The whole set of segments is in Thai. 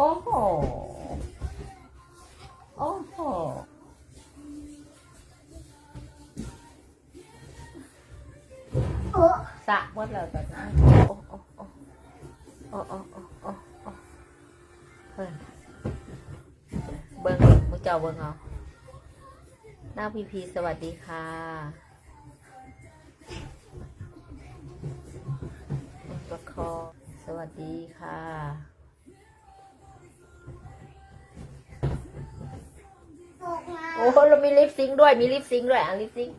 โอ้โห โอ้โห สะหมดแล้วตอนนี้โอ้โอ้โอ้โอ้โอ้โอ้โอ้เฮ้ยเบิ้งมึงเจ้าเบิ้งเอาหน้าพีพีสวัสดีค่ะประคอสวัสดีค่ะ อ้เรามีลิปซิงค์ด้วย มีลิปซิงค์ด้วย อะลิปซิงค์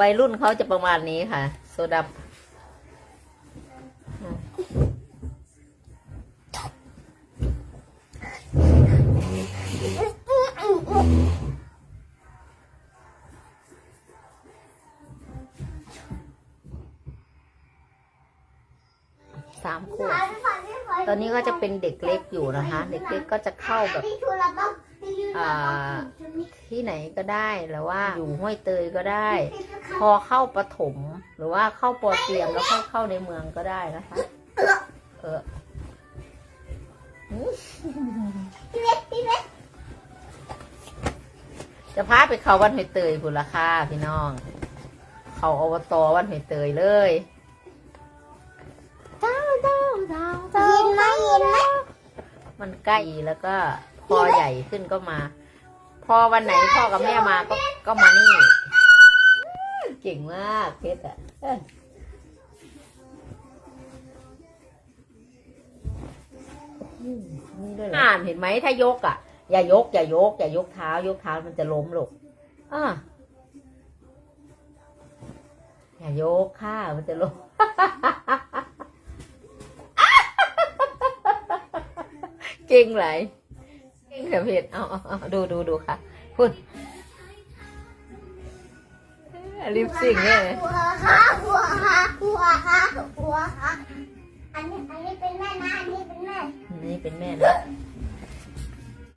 วัยรุ่นเขาจะประมาณนี้ค่ะ โซดา สามขวบตอนนี้ก็จะเป็นเด็กเล็กอยู่นะคะ เด็กเล็กก็จะเข้าแบบอ่าที่ไหนก็ได้หรือว่าอยู่ห้วยเตยก็ได้ พอเข้าประถมหรือว่าเข้าปอเตรียมแล้วเข้าเข้าในเมืองก็ได้นะคะ เออหืมพี่เล็กพี่เล็กจะพาไปเขาวันหอยเตยพุ่นละค่ะพี่น้อง เขาอบตวันหอยเตยเลยเจ้า จ้าเจ้าเจ้ายินไหมยินไหมมันใกล้แล้วก็พอใหญ่ขึ้นก็มา พอวันไหนพ่อกับแม่มาก็ก็มานี่เก่งมากเพชรอะเอ้ยอืมนี่ด้วยเหรออ่านเห็นไหมถ้ายกอะ อย่ายก อย่ายก อย่ายกเท้า ยกเท้ามันจะล้มลูกอ่าอย่ายกค่ะมันจะล้ม เก่งไหลเก่งแบบเห็ดเอาเอาเอาดูดูดูค่ะพูดลิปสิงเนี่ยหัวค่ะหัวค่ะหัวค่ะหัวค่ะอันนี้อันนี้เป็นแม่นะอันนี้เป็นแม่นี่เป็นแม่นะ